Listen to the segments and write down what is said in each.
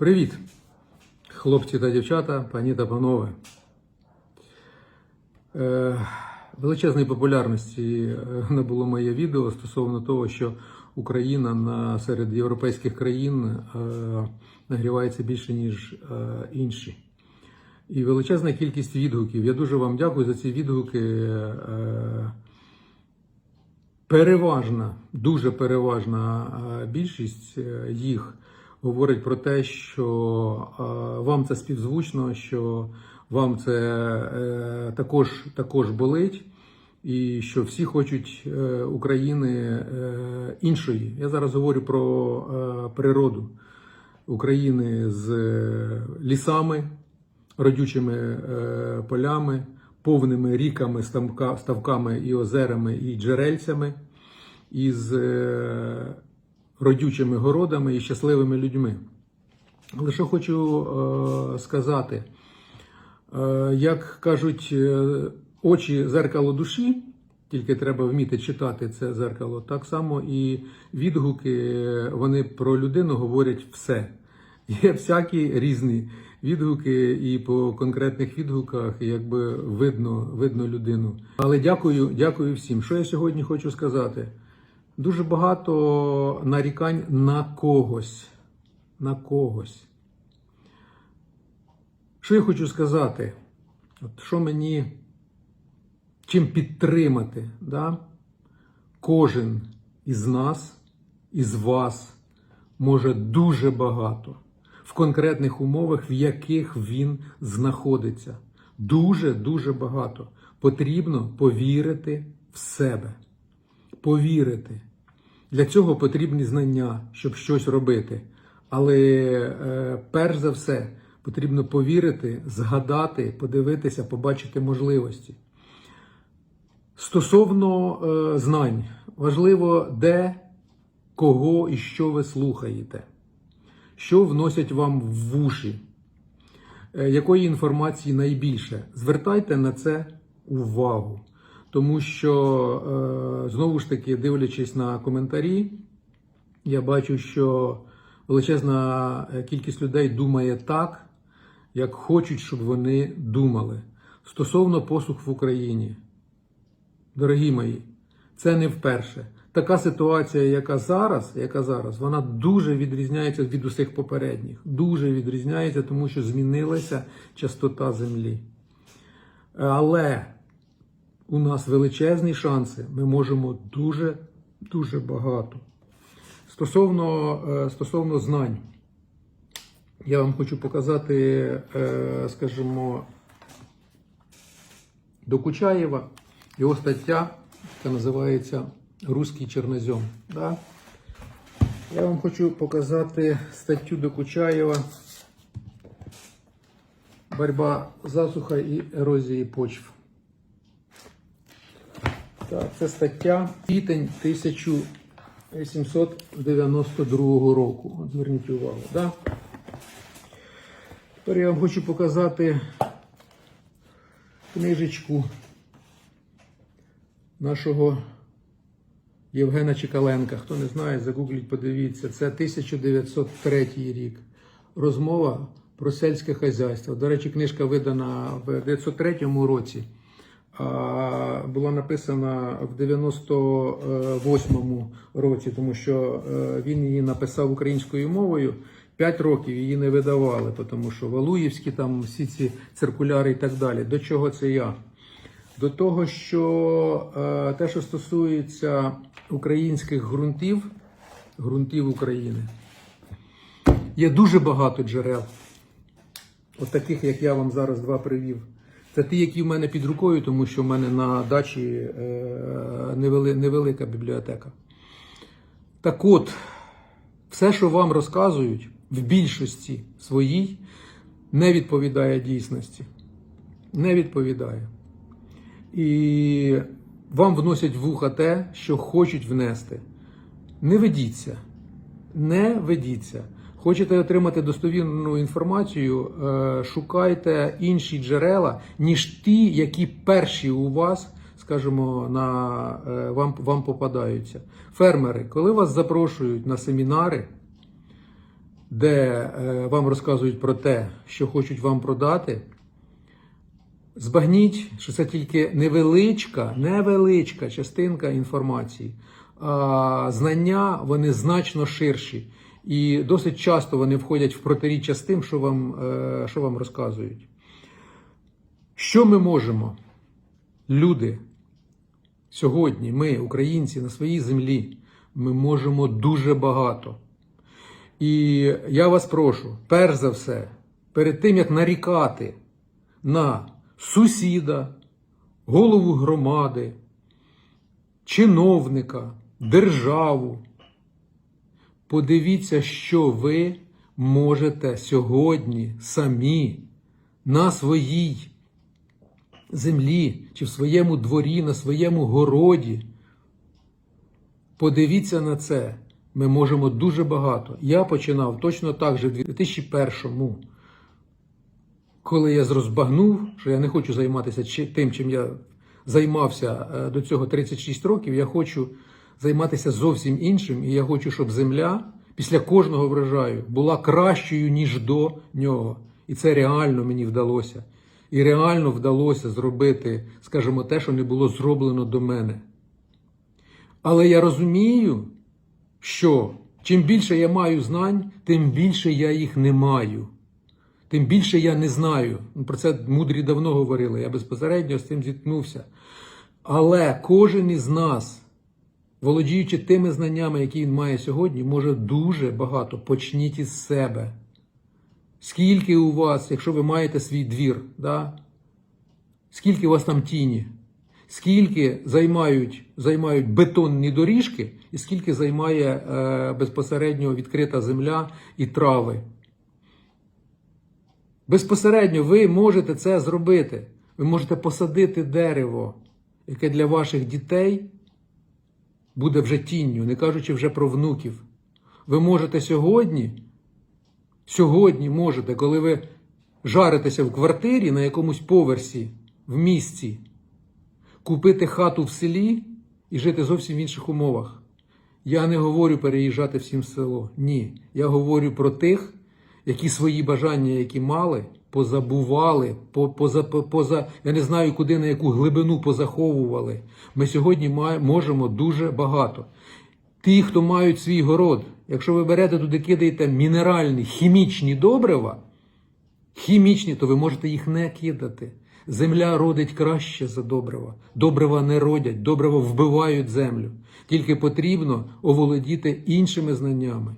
Привіт, хлопці та дівчата, пані та панове. Е, величезної популярності е, набуло моє відео стосовно того, що Україна на, серед європейських країн е, нагрівається більше, ніж інші. І величезна кількість відгуків. Я дуже вам дякую за ці відгуки. Переважна, дуже переважна більшість їх говорить про те, що е, вам це співзвучно, що вам це е, також, також болить, і що всі хочуть е, України іншої. Я зараз говорю про природу України з лісами, родючими полями, повними ріками, ставка- ставками і озерами, і джерельцями, із родючими городами і щасливими людьми. Але що хочу е, сказати, е, як кажуть, е, очі зеркало душі, тільки треба вміти читати це зеркало, так само і відгуки е, вони про людину говорять все. Є всякі різні відгуки, і по конкретних відгуках якби видно, видно людину. Але дякую, дякую всім. Що я сьогодні хочу сказати? Дуже багато нарікань на когось. На когось. Що я хочу сказати? От що мені чим підтримати? Да? Кожен із нас, із вас може дуже багато в конкретних умовах, в яких він знаходиться. Дуже дуже багато. Потрібно повірити в себе. Повірити. Для цього потрібні знання, щоб щось робити. Але е, перш за все потрібно повірити, згадати, подивитися, побачити можливості. Стосовно е, знань, важливо, де, кого і що ви слухаєте, що вносять вам в вуші, е, якої інформації найбільше. Звертайте на це увагу. Тому що, е, знову ж таки, дивлячись на коментарі, я бачу, що величезна е, кількість людей думає так, як хочуть, щоб вони думали. Стосовно посух в Україні. Дорогі мої, це не вперше. Така ситуація, яка зараз, яка зараз, вона дуже відрізняється від усіх попередніх. Дуже відрізняється, тому що змінилася частота землі. Але у нас величезні шанси, ми можемо дуже, дуже багато. Стосовно, е, стосовно знань, я вам хочу показати, е, скажімо, Докучаєва, його стаття, яка називається Руський чорнозем. Да? Я вам хочу показати статтю Докучаєва Борьба засуха і ерозії почв. Так, це стаття квітень 1892 року. От зверніть увагу. Да? Тепер я вам хочу показати книжечку нашого Євгена Чекаленка. Хто не знає, загугліть, подивіться. Це 1903 рік. Розмова про сельське хазяйство. До речі, книжка видана в 1903 році. Була написана в 98-му році, тому що е, він її написав українською мовою. П'ять років її не видавали, тому що Валуївські там всі ці циркуляри і так далі. До чого це я? До того, що е, те, що стосується українських ґрунтів, ґрунтів України, є дуже багато джерел. От таких, як я вам зараз два привів. Це ті, які в мене під рукою, тому що в мене на дачі е, невелика бібліотека. Так от, все, що вам розказують, в більшості своїй не відповідає дійсності. Не відповідає. І вам вносять в вуха те, що хочуть внести. Не ведіться. Не ведіться. Хочете отримати достовірну інформацію, е, шукайте інші джерела, ніж ті, які перші у вас, скажімо, на, е, вам, вам попадаються. Фермери, коли вас запрошують на семінари, де е, вам розказують про те, що хочуть вам продати, збагніть, що це тільки невеличка, невеличка частинка інформації. А знання вони значно ширші. І досить часто вони входять в протиріччя з тим, що вам, е, що вам розказують. Що ми можемо, люди, сьогодні, ми, українці, на своїй землі, ми можемо дуже багато. І я вас прошу, перш за все, перед тим як нарікати на сусіда, голову громади, чиновника, державу, подивіться, що ви можете сьогодні самі на своїй землі чи в своєму дворі, на своєму городі. Подивіться на це. Ми можемо дуже багато. Я починав точно так же в 2001-му, коли я зрозбагнув, що я не хочу займатися тим, чим я займався е, до цього 36 років. Я хочу займатися зовсім іншим, і я хочу, щоб земля після кожного врожаю була кращою, ніж до нього. І це реально мені вдалося. І реально вдалося зробити, скажімо, те, що не було зроблено до мене. Але я розумію, що чим більше я маю знань, тим більше я їх не маю. Тим більше я не знаю. Ну, Про це мудрі давно говорили, я безпосередньо з цим зіткнувся. Але кожен із нас, володіючи тими знаннями, які він має сьогодні, може дуже багато. Почніть із себе. Скільки у вас, якщо ви маєте свій двір, да? скільки у вас там тіні? скільки займають, займають бетонні доріжки, і скільки займає е, безпосередньо відкрита земля і трави. Безпосередньо ви можете це зробити. Ви можете посадити дерево, яке для ваших дітей буде вже тінню, не кажучи вже про внуків. Ви можете сьогодні, сьогодні можете, коли ви жаритеся в квартирі на якомусь поверсі в місті, купити хату в селі і жити зовсім в інших умовах. Я не говорю переїжджати всім в село. Ні. Я говорю про тих, які свої бажання, які мали, позабували, по- поза, поза, я не знаю, куди на яку глибину позаховували. Ми сьогодні можемо дуже багато. Ті, хто мають свій город, якщо ви берете туди кидаєте мінеральні, хімічні добрива, хімічні, то ви можете їх не кидати. Земля родить краще за добрива. Добрива не родять, добрива вбивають землю. Тільки потрібно оволодіти іншими знаннями.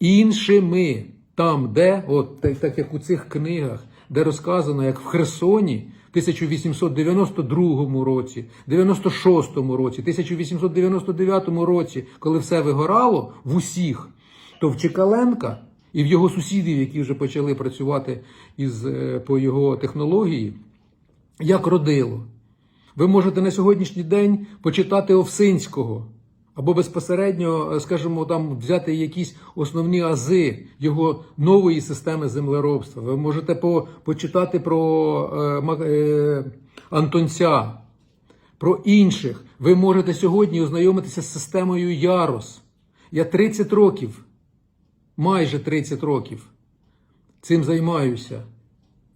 Іншими, там, де, от так, як у цих книгах, де розказано, як в Херсоні в 1892 році, 96-му році, 1899 році, коли все вигорало в усіх, то в Чекаленка і в його сусідів, які вже почали працювати із, е, по його технології, як родило. Ви можете на сьогоднішній день почитати Овсинського, або безпосередньо, е, скажімо, там взяти якісь основні ази його нової системи землеробства. Ви можете по, почитати про е, е, Антонця, про інших. Ви можете сьогодні ознайомитися з системою Ярос. Я 30 років, майже 30 років цим займаюся.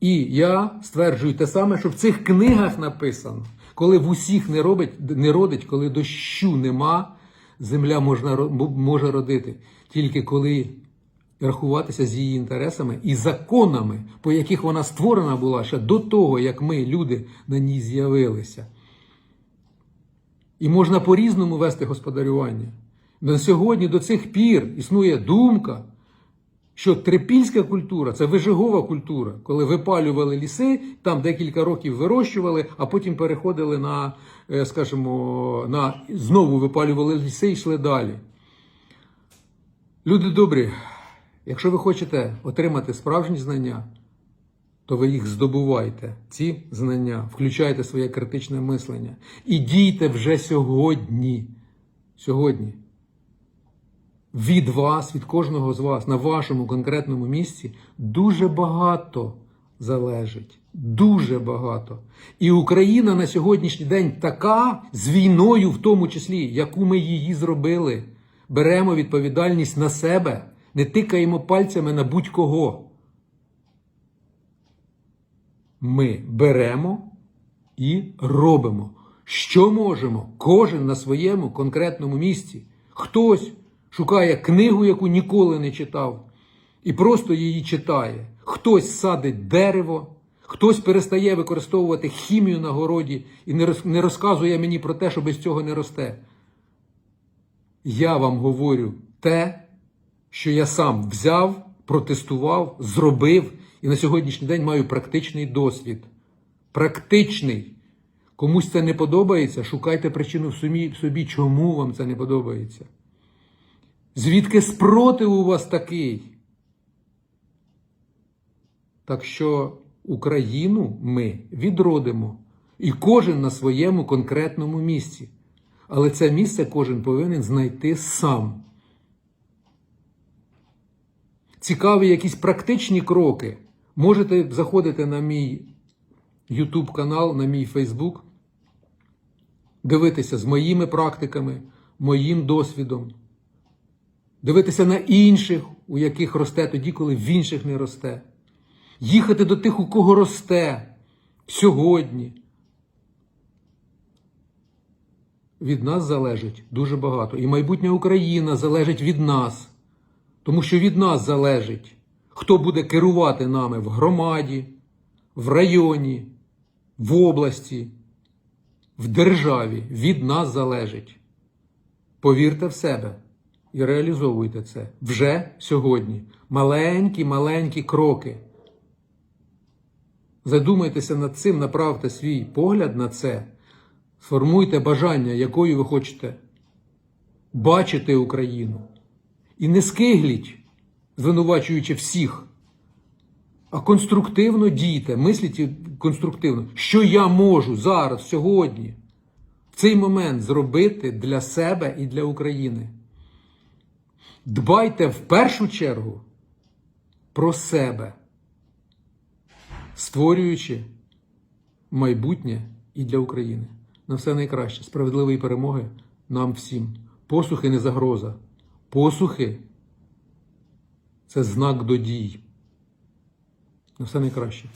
І я стверджую те саме, що в цих книгах написано, коли в усіх не робить, не родить, коли дощу нема, земля можна, може родити. Тільки коли рахуватися з її інтересами і законами, по яких вона створена була ще до того, як ми, люди, на ній з'явилися. І можна по-різному вести господарювання. На сьогодні до цих пір існує думка, що трипільська культура це вижигова культура, коли випалювали ліси, там декілька років вирощували, а потім переходили на, е, скажімо, на знову випалювали ліси і йшли далі. Люди добрі, якщо ви хочете отримати справжні знання, то ви їх здобувайте, ці знання, включайте своє критичне мислення і дійте вже сьогодні. Сьогодні від вас, від кожного з вас на вашому конкретному місці дуже багато залежить. Дуже багато. І Україна на сьогоднішній день така з війною, в тому числі, яку ми її зробили. Беремо відповідальність на себе. не тикаємо пальцями на будь-кого. Ми беремо і робимо. Що можемо? Кожен на своєму конкретному місці. Хтось шукає книгу, яку ніколи не читав, і просто її читає. Хтось садить дерево, хтось перестає використовувати хімію на городі і не розказує мені про те, що без цього не росте. Я вам говорю те, що я сам взяв, протестував, зробив і на сьогоднішній день маю практичний досвід. Практичний. Комусь це не подобається, шукайте причину в собі, чому вам це не подобається. Звідки спротив у вас такий? Так що Україну ми відродимо. І кожен на своєму конкретному місці. Але це місце кожен повинен знайти сам. Цікаві якісь практичні кроки. Можете заходити на мій YouTube канал, на мій Facebook, дивитися з моїми практиками, моїм досвідом, дивитися на інших, у яких росте тоді, коли в інших не росте. Їхати до тих, у кого росте сьогодні. Від нас залежить дуже багато. І майбутня Україна залежить від нас. Тому що від нас залежить, хто буде керувати нами в громаді, в районі, в області, в державі. Від нас залежить. Повірте в себе і реалізовуйте це вже сьогодні. Маленькі, маленькі кроки. Задумайтеся над цим, направте свій погляд на це, сформуйте бажання, якою ви хочете бачити Україну. І не скигліть, звинувачуючи всіх, а конструктивно дійте, мисліть конструктивно, що я можу зараз, сьогодні, в цей момент зробити для себе і для України. Дбайте в першу чергу про себе, створюючи майбутнє і для України. На все найкраще, справедливої перемоги нам всім. Посухи не загроза. Посухи це знак до дій. На все найкраще.